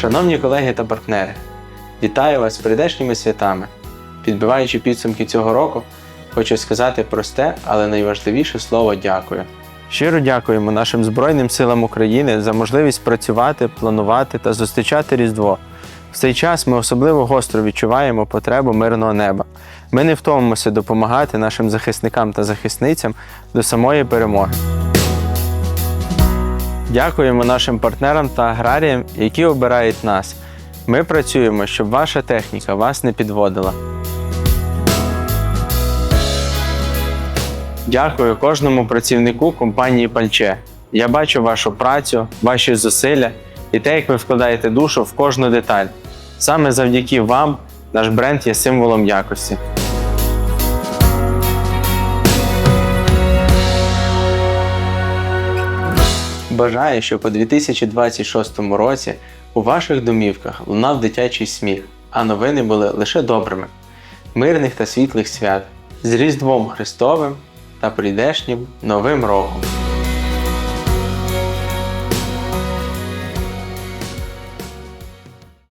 Шановні колеги та партнери, вітаю вас з прийдешніми святами. Підбиваючи підсумки цього року, хочу сказати просте, але найважливіше слово дякую. Щиро дякуємо нашим Збройним силам України за можливість працювати, планувати та зустрічати Різдво. В цей час ми особливо гостро відчуваємо потребу мирного неба. Ми не втомимося допомагати нашим захисникам та захисницям до самої перемоги. Дякуємо нашим партнерам та аграріям, які обирають нас. Ми працюємо, щоб ваша техніка вас не підводила. Дякую кожному працівнику компанії Пальче. Я бачу вашу працю, ваші зусилля і те, як ви вкладаєте душу в кожну деталь. Саме завдяки вам наш бренд є символом якості. Бажаю, щоб у 2026 році у ваших домівках лунав дитячий сміх, а новини були лише добрими, мирних та світлих свят з Різдвом Христовим та прийдешнім Новим роком.